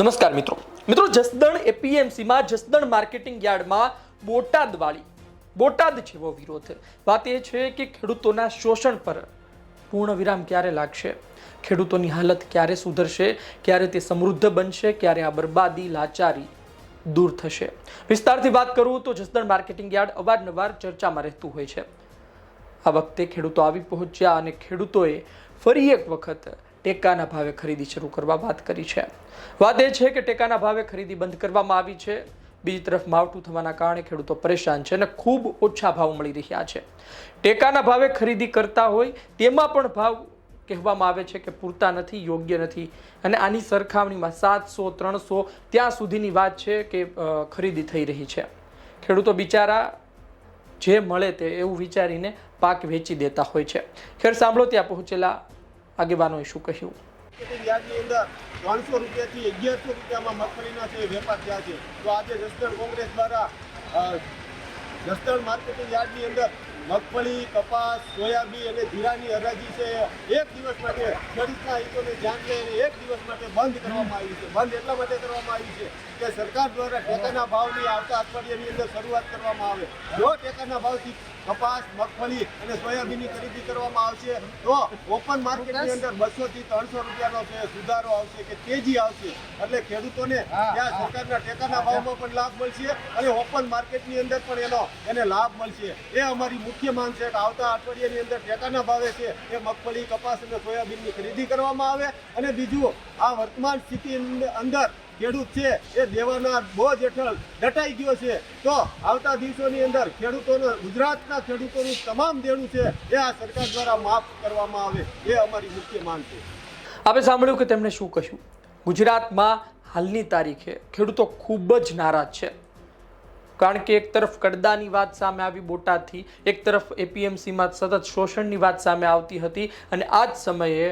નમસ્કાર મિત્રો. મિત્રો, જસદણ એપીએમસીમાં જસદણ માર્કેટિંગ યાર્ડમાં બોટાદવાળી, બોટાદ જેવો વિરોધ. વાત એ છે કે ખેડૂતોના શોષણ પર પૂર્ણ વિરામ ક્યારે લાગશે? ખેડૂતોની હાલત ક્યારે સુધરશે? ક્યારે તે સમૃદ્ધ બનશે? ક્યારે આ બરબાદી, લાચારી દૂર થશે? વિસ્તારથી વાત કરું તો જસદણ માર્કેટિંગ યાર્ડ અવારનવાર ચર્ચામાં રહેતું હોય છે. આ વખતે ખેડૂતો આવી પહોંચ્યા અને ખેડૂતોએ ફરી એક વખત ટેકાના ભાવે ખરીદી શરૂ કરવા વાત કરી છે. વાત એ છે કે ટેકાના ભાવે ખરીદી બંધ કરવામાં આવી છે. બીજી તરફ માવઠું થવાના કારણે ખેડૂતો પરેશાન છે અને ખૂબ ઓછા ભાવ મળી રહ્યા છે. ટેકાના ભાવે ખરીદી કરતા હોય તેમાં પણ ભાવ કહેવામાં આવે છે કે પૂરતા નથી, યોગ્ય નથી અને આની સરખામણીમાં સાતસો, ત્રણસો ત્યાં સુધીની વાત છે કે ખરીદી થઈ રહી છે. ખેડૂતો બિચારા જે મળે તે એવું વિચારીને પાક વેચી દેતા હોય છે. ખેર સાંભળો, ત્યાં પહોંચેલા આગેવાનોએ શું કહ્યું? ત્રણસો રૂપિયાથી અગિયારસો રૂપિયામાં મગફળીના વેપાર થયા છે, તો આજે જસદણ કોંગ્રેસ દ્વારા જસદણ માર્કેટિંગ યાર્ડની અંદર મગફળી કપાસ સોયાબીન અને જીરાની હરાજી છે. એક દિવસ માટે ખેડૂતના હિતોને ધ્યાન લઈને એક દિવસ માટે બંધ કરવામાં આવી છે. બંધ એટલા માટે કરવામાં આવી છે કે સરકાર દ્વારા ટેકાના ભાવની આવતા અઠવાડિયાની અંદર શરૂઆત કરવામાં આવે. જો ટેકાના ભાવથી કપાસ મગફળી અને સોયાબીનની ખરીદી કરવામાં આવશે તો ઓપન માર્કેટની અંદર બસોથી ત્રણસો રૂપિયાનો છે સુધારો આવશે કે તેજી આવશે. એટલે ખેડૂતોને ત્યાં સરકારના ટેકાના ભાવમાં પણ લાભ મળશે અને ઓપન માર્કેટની અંદર પણ એનો એને લાભ મળશે. એ અમારી મુખ્ય માંગ છે કે આવતા અઠવાડિયાની અંદર ટેકાના ભાવે છે એ મગફળી, કપાસ અને સોયાબીનની ખરીદી કરવામાં આવે. અને બીજું, આ વર્તમાન સ્થિતિ અંદર ખેડૂત છે એ દેવાના બોજ હેઠળ દટાઈ ગયો છે. તો આવતા દિવસોની અંદર ખેડૂતોનો, ગુજરાતના ખેડૂતોનું તમામ દેણું છે એ આ સરકાર દ્વારા માફ કરવામાં આવે એ અમારી મુખ્ય માંગ છે. આપણે સાંભળ્યું કે તેમણે શું કહ્યું? ગુજરાતમાં હાલની તારીખે ખેડૂતો ખૂબ જ નારાજ છે. કારણ કે એક તરફ કડદાની વાત સામે આવી બોટાદથી, એક તરફ એપીએમસીમાં સતત શોષણની વાત સામે આવતી હતી અને આ જ સમયે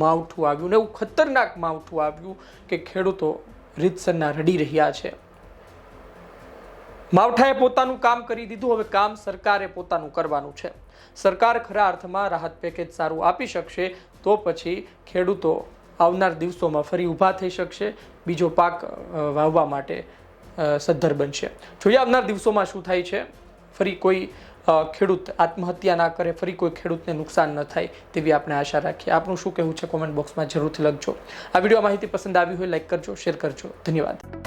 માવઠું આવ્યું ને એવું ખતરનાક માવઠું આવ્યું કે ખેડૂતો રીતસરના રડી રહ્યા છે. માવઠાએ પોતાનું કામ કરી દીધું, હવે કામ સરકારે પોતાનું કરવાનું છે. સરકાર ખરા અર્થમાં રાહત પેકેજ સારું આપી શકશે તો પછી ખેડૂતો આવનાર દિવસોમાં ફરી ઊભા થઈ શકશે, બીજો પાક વાવવા માટે સદ્ધર બનશે. જોઈએ આવનાર દિવસોમાં શું થાય છે. ફરી કોઈ ખેડૂત આત્મહત્યા ના કરે, ફરી કોઈ ખેડૂતને નુકસાન ન થાય તેવી આપણે આશા રાખીએ. આપણું શું કહેવું છે કોમેન્ટ બોક્સમાં જરૂરથી લખજો. આ વીડિયો માહિતી પસંદ આવી હોય, લાઈક કરજો, શેર કરજો. ધન્યવાદ.